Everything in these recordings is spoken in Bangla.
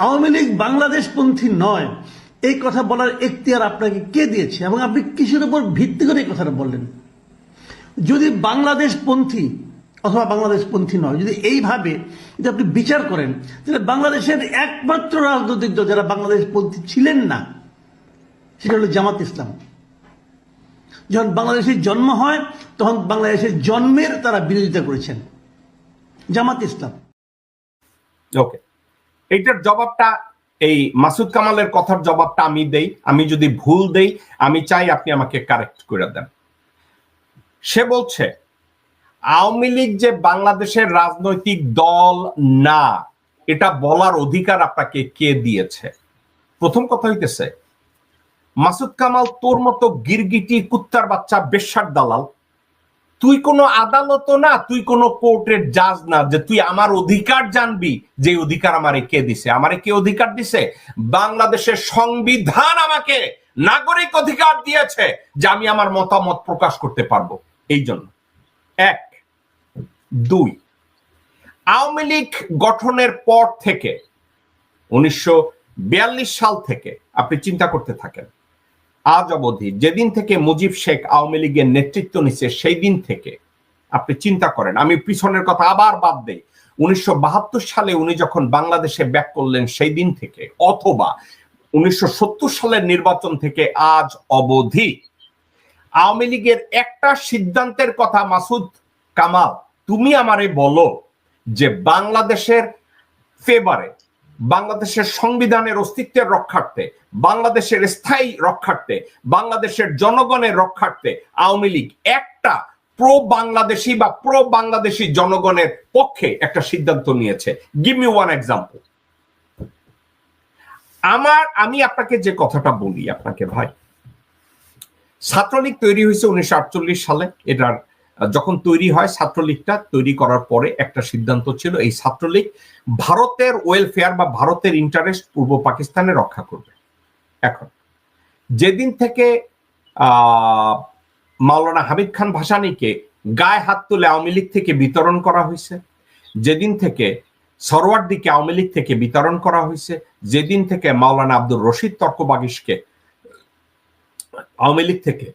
আওয়ামী লীগ বাংলাদেশপন্থী নয়। এই কথা বলার এখতিয়ার আপনাকে কে দিয়েছে? এবং আপনি কিসের উপর ভিত্তি করে এই কথাটা বললেন? যদি বাংলাদেশপন্থী অথবা বাংলাদেশপন্থী নয়, যদি এইভাবে যদি আপনি বিচার করেন, তাহলে বাংলাদেশের একমাত্র রাজনৈতিক দল যারা বাংলাদেশপন্থী ছিলেন না, সেটা হলো জামাত ইসলাম। যখন বাংলাদেশের জন্ম হয়, তখন বাংলাদেশের জন্মের তারা বিরোধিতা করেছেন। জামাত ইসলাম। ওকে এইটার জবাবটা, এই মাসুদ কামালের কথার জবাবটা আমি দেই, আমি যদি ভুল দেই, আমি চাই আপনি আমাকে কারেক্ট করে দেন। সে বলছে, আওয়ামী লীগ যে বাংলাদেশের রাজনৈতিক দল না, এটা বলার অধিকার আপনাকে কে দিয়েছে? প্রথম কথা হইতেছে, মাসুদ কামাল তোর মতো গিরগিটি, কুত্তার বাচ্চা, বেশ্যার দালাল তুই কোনো আদালত না, তুই কোনো কোর্টের জাজ না, যে তুই আমার অধিকার জানবি যে অধিকার আমারে কে দিছে। আমারে কে অধিকার দিছে? বাংলাদেশের সংবিধান আমাকে নাগরিক অধিকার দিয়েছে যে আমি আমার মতামত প্রকাশ করতে পারব। এই জন্য। এক। দুই। আওয়ামী লীগ গঠনের পর থেকে, উনিশশো বিয়াল্লিশ সাল থেকে, আপনি চিন্তা করতে থাকেন আজ অবধি যেদিন থেকে মুজিব শেখ আওয়ামী লীগের নেতৃত্ব নিচ্ছে সেই দিন থেকে আপনি চিন্তা করেন। আমি পিছনের কথা আবার বাদ দেই। উনিশশো বাহাত্তর সালে উনি যখন বাংলাদেশে ব্যাক করলেন সেই দিন থেকে অথবা উনিশশো সত্তর সালের নির্বাচন থেকে আজ অবধি আওয়ামী লীগের একটা সিদ্ধান্তের কথা মাসুদ কামাল, তুমি আমারে বলো যে বাংলাদেশের ফেভারে বাংলাদেশের সংবিধানের অস্তিত্বের রক্ষার্থে, বাংলাদেশের স্থায়ী রক্ষার্থে, বাংলাদেশের জনগণের রক্ষার্থে আওয়ামী লীগ একটা প্রো বাংলাদেশি বা প্রো বাংলাদেশি জনগণের পক্ষে একটা সিদ্ধান্ত নিয়েছে। গিভ মি ওয়ান এক্সাম্পল আমার, আমি আপনাকে যে কথাটা বলি আপনাকে ভাই, ছাত্রলীগ তৈরি হয়েছে উনিশশো আটচল্লিশ সালে, এটার যখন তৈরি হয় ছাত্রলীগটা তৈরি করার পরে একটা সিদ্ধান্ত ছিল, এই ছাত্রলীগ ভারতের ওয়েলফেয়ার বা ভারতের ইন্টারেস্ট পূর্ব পাকিস্তানে রক্ষা করবে। এখন, যেদিন থেকে মাওলানা হামিদ খান ভাসানিকে গায়ে হাত তুলে আওয়ামী লীগ থেকে বিতরণ করা হয়েছে, যেদিন থেকে সরওয়ার্দিকে আওয়ামী লীগ থেকে বিতরণ করা হয়েছে, যেদিন থেকে মাওলানা আব্দুর রশিদ তর্কবাগিসকে আওয়ামী লীগ থেকে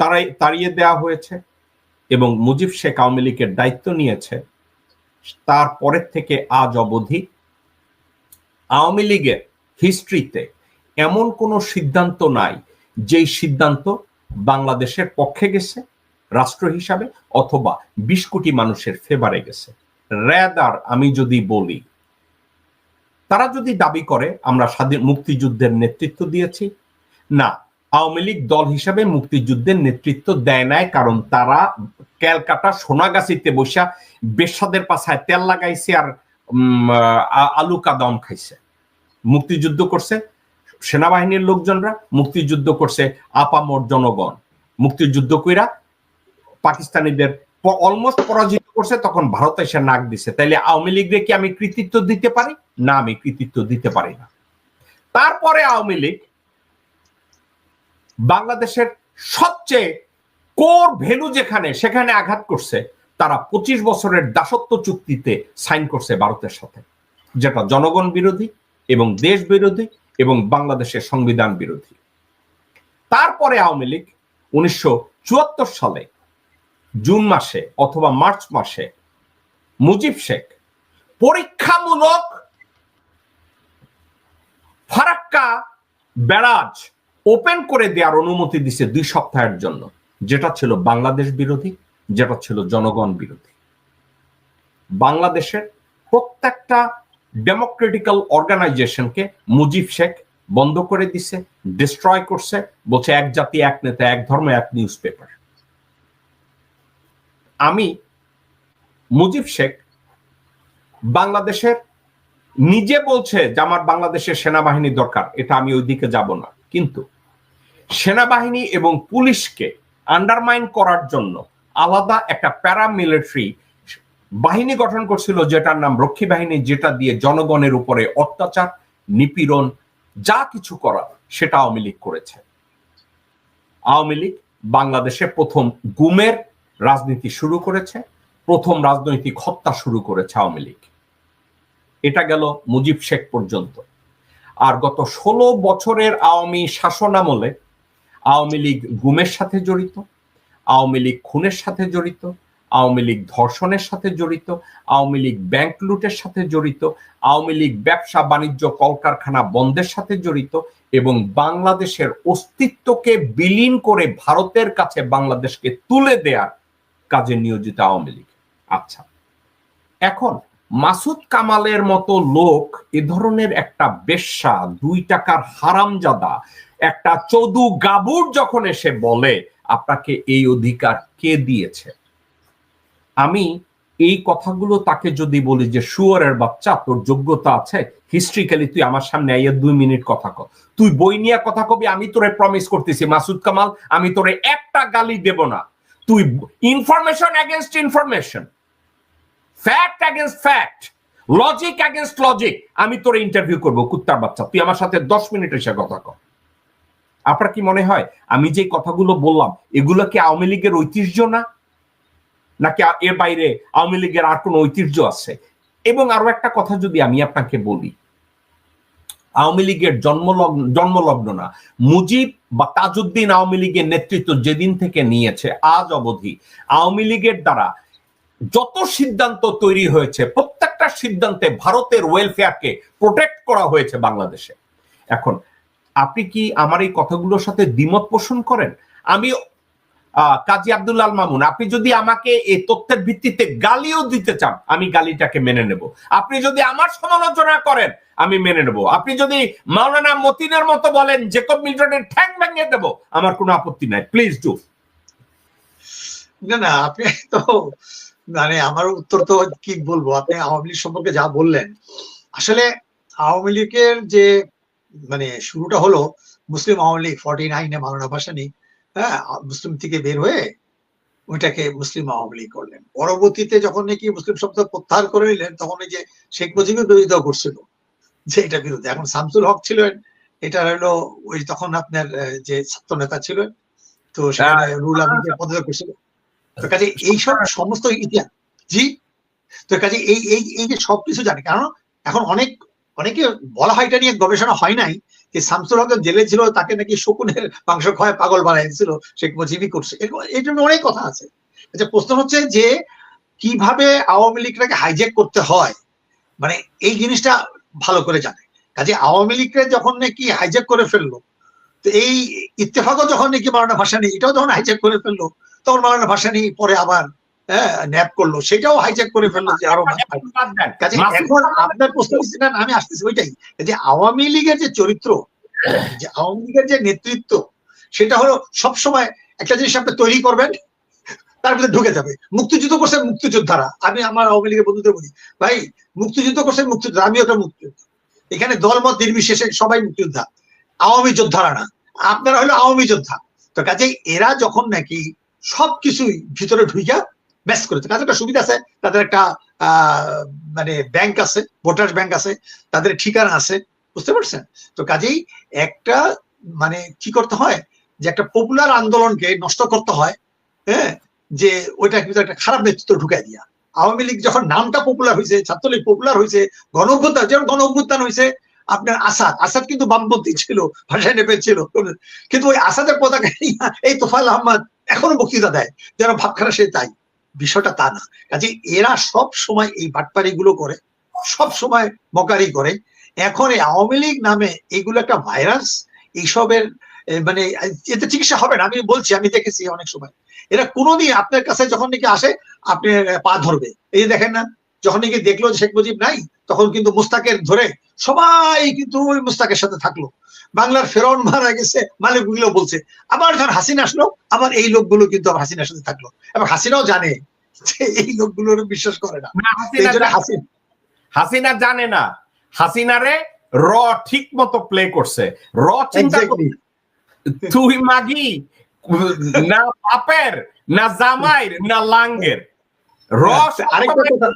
তারাই, তাড়িয়ে দেওয়া হয়েছে এবং মুজিব শেখ আওয়ামী লীগের দায়িত্ব নিয়েছে তারপরের থেকে আজ অবধি আওয়ামী লীগের হিস্ট্রিতে এমন কোনো সিদ্ধান্ত নাই যেই সিদ্ধান্ত বাংলাদেশের পক্ষে গেছে, রাষ্ট্র হিসাবে, অথবা বিশ কোটি মানুষের ফেভারে গেছে। র্যাদার আমি যদি বলি, তারা যদি দাবি করে, আমরা স্বাধীন মুক্তিযুদ্ধের নেতৃত্ব দিয়েছি, না আওয়ামী লীগ দল হিসাবে মুক্তিযুদ্ধের নেতৃত্ব দেয় নাই, কারণ তারা ক্যালকাটা সোনাগাছিতে বসা বেশাদের পাশায় তেল লাগাইছে আর আলু কাদম খাইছে। মুক্তিযুদ্ধ করছে সেনাবাহিনীর লোকজনরা, মুক্তিযুদ্ধ করছে আপামর জনগণ। মুক্তিযুদ্ধ কইরা পাকিস্তানিদের অলমোস্ট পরাজিত করছে, তখন ভারত এসে নাক দিছে। তাইলে আওয়ামী লীগরে কি আমি কৃতিত্ব দিতে পারি? না, আমি কৃতিত্ব দিতে পারি না। তারপরে আওয়ামী লীগ বাংলাদেশের সবচেয়ে কোর ভ্যালু যেখানে, সেখানে আঘাত করছে, তারা পঁচিশ বছরের দাসত্ব চুক্তিতে সাইন করছে ভারতের সাথে। যেটা জনগণ বিরোধী এবং দেশ বিরোধী এবং বাংলাদেশের সংবিধান বিরোধী। তারপরে আওয়ামী লীগ উনিশশো চুয়াত্তর সালে, জুন মাসে অথবা মার্চ মাসে মুজিব শেখ পরীক্ষামূলক ফারাক্কা ব্যারাজ ওপেন করে দেওয়ার অনুমতি দিছে দুই সপ্তাহের জন্য। যেটা ছিল বাংলাদেশ বিরোধী, যেটা ছিল জনগণ বিরোধী। বাংলাদেশের প্রত্যেকটা ডেমোক্রেটিক্যাল অর্গানাইজেশনকে মুজিব শেখ বন্ধ করে দিছে ডিস্ট্রয় করছে, বলছে এক জাতি, এক নেতা, এক ধর্ম, এক নিউজ পেপার আমি মুজিব শেখ বাংলাদেশের নিজে বলছে যে আমার বাংলাদেশের সেনাবাহিনী দরকার, এটা আমি ওই দিকে যাব না। কিন্তু সেনাবাহিনী এবং পুলিশকে আন্ডারমাইন করার জন্য আলাদা একটা প্যারামিলিটারি বাহিনী গঠন করছিল, যেটার নাম রক্ষী বাহিনী, যেটা দিয়ে জনগণের উপরে অত্যাচার, নিপীড়ন, যা কিছু করা সেটা আওয়ামী লীগ করেছে। আওয়ামী লীগ বাংলাদেশে প্রথম গুমের রাজনীতি শুরু করেছে, প্রথম রাজনৈতিক হত্যা শুরু করেছে আওয়ামী লীগ। এটা গেল মুজিব শেখ পর্যন্ত। আর গত ষোলো বছরের আওয়ামী শাসনামলে আওয়ামী লীগ গুমের সাথে জড়িত, আওয়ামী লীগ খুনের সাথে জড়িত, আওয়ামী লীগ ধর্ষণের সাথে জড়িত, আওয়ামী লীগ ব্যাংক লুটের সাথে জড়িত, আওয়ামী লীগ ব্যবসা বাণিজ্য কলকারখানা বন্ধের সাথে জড়িত এবং বাংলাদেশের অস্তিত্বকে বিলীন করে ভারতের কাছে বাংলাদেশকে তুলে দেওয়ার কাজে নিয়োজিত আওয়ামী লীগ। আচ্ছা এখন মাসুদ কামালের মতো লোক এ ধরনের একটা বেশ্যা, দুই টাকার হারামজাদা একটা চৌদু গাবুর যখন এসে বলে, আপনাকে এই অধিকার কে দিয়েছে? আমি এই কথাগুলো তাকে যদি বলি যে, শুয়ারের বাচ্চা, তোর যোগ্যতা আছে হিস্ট্রিক্যালি তুই আমার সামনে আইয়া দুই মিনিট কথা কর তুই বই নিয়ে কথা কবি, আমি তোরে প্রমিস করতেছি, মাসুদ কামাল, আমি তোরে একটা গালি দেব না। তুই information against information fact against fact logic against logic আমি তোরে ইন্টারভিউ করব, কুত্তার বাচ্চা, তুই আমার সাথে দশ মিনিট এসে কথা কর আপনার কি মনে হয়? আমি যে কথাগুলো বললাম, এগুলো কি আওয়ামী লীগের ঐতিহ্য না? নাকি এর বাইরে আওয়ামী লীগের আর কোন ঐতিহ্য আছে? এবং আরও একটা কথা যদি আমি আপনাকে বলি, আওয়ামী লীগের জন্মলগ্ন জন্মলগ্ন না, মুজিব বা তাজউদ্দিন আওয়ামী লীগের নেতৃত্ব যেদিন থেকে নিয়েছে, আজ অবধি আওয়ামী লীগের দ্বারা যত সিদ্ধান্ত তৈরি হয়েছে, প্রত্যেকটা সিদ্ধান্তে ভারতের ওয়েলফেয়ারকে প্রোটেক্ট করা হয়েছে বাংলাদেশে। এখন আপনি কি আমার এই কথাগুলোর সাথে দ্বিমত পোষণ করেন? আমি কাজী আব্দুল্লাল মামুন, আপনি যদি আমাকে এই তথ্যের ভিত্তিতে গালিও দিতে চান, আমি গালিটাকে মেনে নেব। আপনি যদি আমার সমালোচনা করেন, আমি মেনে নেব। আপনি যদি মাওলানা মতিনের মতো বলেন, জেকব মিল্টনের ঠ্যাং ভেঙে দেব, আমার কোনো আপত্তি নাই। প্লিজ ডু না না, আপনি তো মানে আমার উত্তর তো কি বলব? আপনি আওয়ামী লীগ সম্পর্কে যা বললেন। আসলে আওয়ামী লীগের যে মানে শুরুটা হলো মুসলিম আওয়ামী লীগ ফর্টি নাইনে মাওলানা ভাসানি হ্যাঁ মুসলিম থেকে বের হয়ে ওইটাকে মুসলিম আওয়ামী লীগ করলেন। পরবর্তীতে যখন নাকি মুসলিম শব্দ প্রত্যাহার করে নিলেন তখন ওই যে শেখ মুজিবের বিরোধিতা করছিল যে এটা বিরোধী। এখন শামসুল হক ছিলেন এটা হলো ওই তখন আপনার যে ছাত্র নেতা ছিলেন তো সেখানে রুল আমিনকে পদত্যাগ করছিল। তো কাজে এইসব সমস্ত ইতিহাস জি? তো কাজে এই এই এই যে সবকিছু জানে কারণ এখন অনেক অনেকে বলা হয় এটা নিয়ে গবেষণা হয় নাই যে শামসুল হক জেলে ছিল, তাকে নাকি শকুনের মাংস খাওয়ায় পাগল বানাই দিয়েছিল শেখ মুজিবই করছে। এই জন্য অনেক কথা আছে। আচ্ছা প্রশ্ন হচ্ছে যে কীভাবে আওয়ামী লীগটাকে হাইজ্যাক করতে হয়? মানে এই জিনিসটা ভালো করে জানে। কাজে আওয়ামী লীগকে যখন নাকি হাইজ্যাক করে ফেলল, তো এই ইত্তেফাকও যখন নাকি মারানা ভাষা নেই এটাও যখন হাইজ্যাক করে ফেলল, তখন মারানা ভাষা নেই পরে আবার ন্যাপ করল। সেটাও হাইজ্যাক করে ফেলল যে আরও। কাজে এখন আপনার প্রশ্ন আমি আসতেছি ওইটাই। যে আওয়ামী লীগের যে চরিত্র যে আওয়ামী লীগের যে নেতৃত্ব সেটা হলো সব সময় একটা জিনিস আপনি তৈরি করবেন তার ভিতরে ঢুকে যাবে। মুক্তিযুদ্ধ করছে মুক্তিযোদ্ধারা। আমি আমার আওয়ামী লীগের বন্ধুদের বলি ভাই মুক্তিযুদ্ধ করছে মুক্তিযোদ্ধা আমি ওটা মুক্তিযোদ্ধা। এখানে দলমত নির্বিশেষে সবাই মুক্তিযোদ্ধা আওয়ামী যোদ্ধারা না। আপনারা হলো আওয়ামী যোদ্ধা। তো কাজেই এরা যখন নাকি সবকিছুই ভিতরে ঢুইকা ম্যাচ করেছে। তাদের একটা সুবিধা আছে, তাদের একটা মানে ব্যাংক আছে, ভোটার ব্যাংক আছে, তাদের ঠিকানা আছে, বুঝতে পারছেন? তো কাজেই একটা মানে কি করতে হয়, যে একটা পপুলার আন্দোলনকে নষ্ট করতে হয় হ্যাঁ? যে ওইটা কিন্তু একটা খারাপ নেতৃত্ব ঢুকাই দিয়া। আওয়ামী লীগ যখন নামটা পপুলার হয়েছে ছাত্রলীগ পপুলার হয়েছে গণ অভ্যুত্থান যেমন গণ অভ্যুত্থান হয়েছে আপনার আসাদ আসাদ কিন্তু বামপন্থী ছিল, ভাষায় নেপে ছিল। কিন্তু ওই আসাদের পতাকা এই তোফাল আহমদ এখনও বক্তৃতা দেয়, যেন ভাবখানা সে তাই। বিষয়টা তা না। কাজে এরা সব সময় এই বাটপারি গুলো করে, সব সময় মকারি করে। এখন এই আওয়ামী লীগ নামে এগুলো একটা ভাইরাস, এইসবের মানে এতে চিকিৎসা হবে না। আমি বলছি, আমি দেখেছি অনেক সময়। এরা কোনোদিন আপনার কাছে যখন নাকি আসে, আপনি পা ধরবে। এই দেখেন না, যখন নাকি দেখল শেখ মুজিব নাই, তখন কিন্তু মুস্তাকের ধরে সবাই কিন্তু ওই মুস্তাকের সাথে থাকল। বাংলার ফেরন মারা গেছে মালিকগুলো বলছে আবার যখন হাসিনা আসলো আবার এই লোকগুলো কিন্তু আবার হাসিনার সাথে থাকল। এবং হাসিনাও জানে যে এই লোকগুলোর বিশ্বাস করে না। হাসিনা জানে- হাসিনা হাসিনা জানে না। হাসিনারে র ঠিক মতো প্লে করছে। র চিন্তা Exactly. তুই মাগি না বাপের না জামাইর না লাঙ্গের। র আরেকটা কথা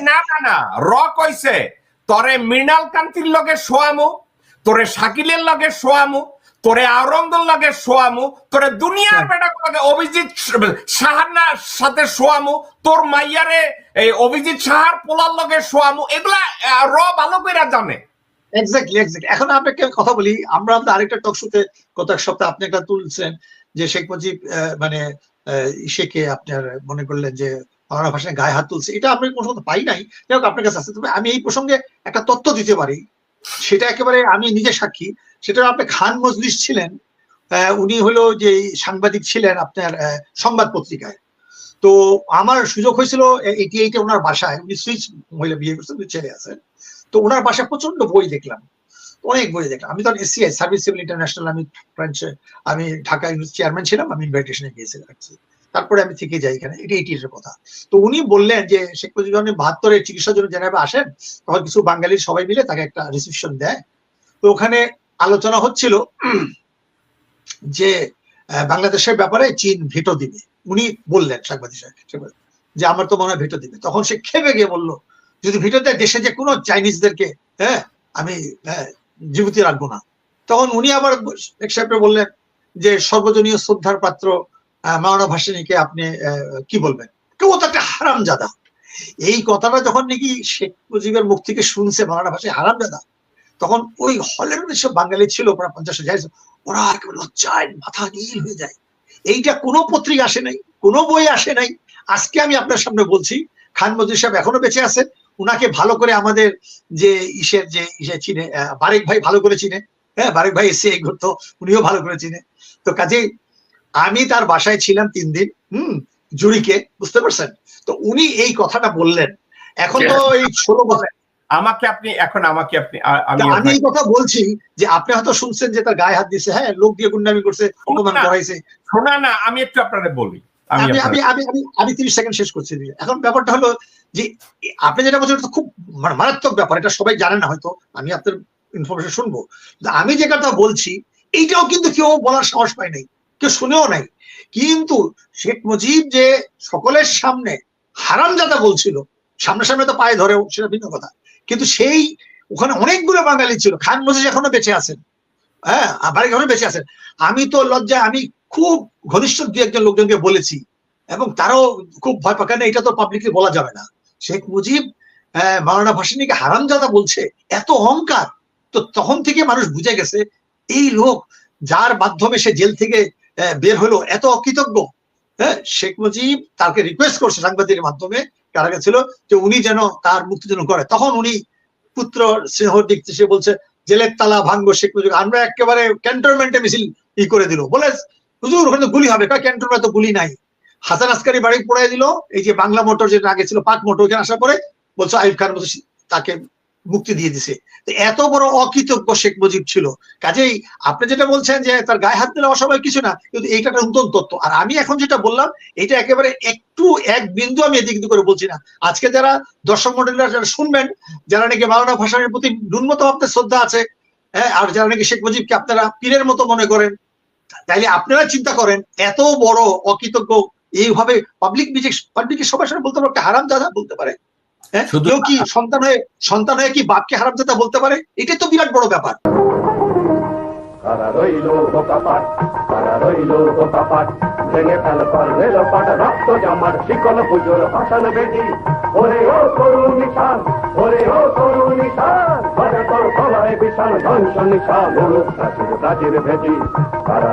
না না না র কইছে তরে মৃণাল কান্তির লগে শোয়ামু তোরে শাকিলের লগে শোয়ামু তোরে আওরঙ্গল লাগে শোয়ামু তোরে দুনিয়ার বেটা লাগে অভিজিৎ সাহার সাথে শোয়ামু তোর মাইয়ারে এই অভিজিৎ সাহার পোলার লগে শোয়ামু এগুলা র ভালো করে জানে। এক্স্যাক্টলি এক্স্যাক্টলি এখন আপনাকে কথা বলি আমরা আমাদের আরেকটা টক শোতে গত এক সপ্তাহ আপনি একটা তুলছেন যে শেখ মুজিব মানে ইসেকে আপনার মনে করলেন যে বাংলা ভাষায় গায়ে হাত তুলছে। এটা আপনি কোনো সময় পাই নাই। যাই হোক, আপনার কাছে আছে তবে আমি এই প্রসঙ্গে একটা তথ্য দিতে পারি। সেটা একেবারে আমি নিজে সাক্ষী। সেটা আপনি খান মজলিস ছিলেন। উনি হলো যে সাংবাদিক ছিলেন আপনার সংবাদ পত্রিকায়। তো আমার সুযোগ হয়েছিল এইটি এইটে ওনার বাসায়। উনি সুইচ মহিলা বিয়ে করছেন ছেলে আছেন। তো ওনার বাসায় প্রচণ্ড বই দেখলাম। অনেক বই দেখলাম। আমি তখন এসসিআই, সার্ভিস সিভিল ইন্টারন্যাশনাল, আমি ফ্রেঞ্চ আমি ঢাকা ইউনিভার্সিটি চেয়ারম্যান ছিলাম, আমি ইনভাইটেশনে গিয়েছিলাম তারপরে আমি থেকে যাই এখানে। এটা এইটি কথা। তো উনি বললেন যে শেখ মুজিবুর রহমান বাহাত্তরের চিকিৎসার জন্য জেনারেল আসেন তখন কিছু বাঙালির সবাই মিলে তাকে একটা রিসিপশন দেয়। তো ওখানে আলোচনা হচ্ছিল যে বাংলাদেশের ব্যাপারে চীন ভেটো দিবে। উনি বললেন সাংবাদিক যে আমার তো মনে হয় ভেটো দিবে। তখন সে খেপে গিয়ে বলল যদি ভেটো দেয় দেশে যে কোনো চাইনিজদেরকে হ্যাঁ আমি হ্যাঁ, জীবিত রাখব না। তখন উনি আবার বললেন যে সর্বজনীয় শ্রদ্ধার পাত্র আহ, মাওলানা ভাসানীকে আপনি কি বলবেন? কেউ তো একটা হারামজাদা। এই কথাটা যখন নাকি শেখ মুজিবের মুখ থেকে শুনছে বাংলা ভাষায় হারামজাদা তখন ওই হলের মধ্যে সব বাঙালি ছিল প্রায় পঞ্চাশ হাজার ওরা একেবারে লজ্জায় মাথা নীল হয়ে যায়। এইটা কোনো পত্রিকা আসে নাই কোনো বই আসে নাই। আজকে আমি আপনার সামনে বলছি খান মজুর সাহেব এখনও বেঁচে আছেন উনাকে ভালো করে আমাদের যে ইসের যে ইসে চিনে বারেক ভাই ভালো করে চিনে। হ্যাঁ বারেক ভাই এসে এই ঘুরতো উনিও ভালো করে চিনে। তো কাজেই আমি তার বাসায় ছিলাম তিন দিন হুম জুরিকে বুঝতে পারছেন? তো উনি এই কথাটা বললেন। এখন তো এই ষোলো বছর আমাকে আপনি এখন আমাকে আপনি আমি এই কথা বলছি যে আপনি হয়তো শুনছেন যে তার গায়ে হাত দিছে হ্যাঁ লোক দিয়ে গুন্ডামি করছে অপমান করাইছে। শোনা না আমি একটু আপনাদের বলি। আমি আমি আমি আমি তিরিশ সেকেন্ড শেষ করছি। এখন ব্যাপারটা হলো যে আপনি যেটা বলছেন খুব মানে মারাত্মক ব্যাপার এটা সবাই জানে না হয়তো আমি আপনার ইনফরমেশন শুনব। আমি যে কথা বলছি এইটাও কিন্তু কেউ বলার সাহস পায় নাই। কেউ শুনেও নাই। কিন্তু শেখ মুজিব যে সকলের সামনে হারাম হারামজাদা বলছিল সামনে সামনে তো পায়ে ধরে সেটা ভিন্ন কথা। কিন্তু সেই, ওখানে অনেকগুলো বাঙালি ছিল। খান মুজিব এখনও বেঁচে আছেন। হ্যাঁ বাড়ি এখনও বেঁচে আছেন। আমি তো লজ্জায়, আমি খুব ঘনিষ্ঠ দু একজন লোকজনকে বলেছি, এবং তারাও খুব ভয় পায়। কেন এটা তো পাবলিকলি বলা যাবে না। শেখ মুজিব মাওলানা ভাসানীকে হারামজাদা বলছে, এত অহংকার। তো তখন থেকে মানুষ বুঝে গেছে, এই লোক যার মাধ্যমে সে জেল থেকে বের হলো, এত অকৃতজ্ঞ। হ্যাঁ শেখ মুজিব তাকে রিকোয়েস্ট করছে সাংবাদিকের মাধ্যমে কারা ছিল যে উনি যেন তার মুক্তি যেন করে। তখন উনি পুত্র স্নেহ দিক সে বলছে, জেলের তালা ভাঙবো শেখ মুজিব আমরা একেবারে ক্যান্টনমেন্টে মিছিল ই করে দিল। বলে, হুজুর, ওখানে গুলি হবে। কারণ ক্যান্টনমেন্টে তো গুলি নাই। হাসান আসকারি বাড়ি পড়াই দিল, এই যে বাংলা মোটর যেটা আগে ছিল পাক মোটর ওখানে আসার পরে বলছো আইব খান তাকে মুক্তি দিয়ে দিছে। এত বড় অকৃতজ্ঞ শেখ মুজিব ছিল। কাজেই আপনি যেটা বলছেন যে তার গায়ে হাত দিলে অসবাই কিছু না, কিন্তু এইটা একটা নতুন তথ্য আর আমি এখন যেটা বললাম এটা একেবারে একটু এক বিন্দু আমি এদিক করে বলছি না। আজকে যারা দর্শক মন্ডলীরা যারা শুনবেন, যারা নাকি মাওলানা ভাসানের প্রতি ন্যূনতম আপনার শ্রদ্ধা আছে হ্যাঁ আর যারা নাকি শেখ মুজিবকে আপনারা পীরের মতো মনে করেন, তাইলে আপনারা চিন্তা করেন, এত বড় অকৃতজ্ঞ এইভাবে পাবলিক পাবলিকের সবার সামনে বলতে পারে হারাম দাদা বলতে পারে। শুধু- কেউ কি সন্তান হয়ে সন্তান হয়ে কি বাপকে হারাম দাদা বলতে পারে? এটাই তো বিরাট বড় ব্যাপার। কারা কারা ভেঙে ফেল কর রেল পাট রক্ত জামার শিকল পুজোর ভাষণ বেদি ওরে ও তরুণ নিশান ওরে ও তরুণ নিশান বাজে তোর গলায় বিশাল ধ্বংস নিশান ভেদি কারা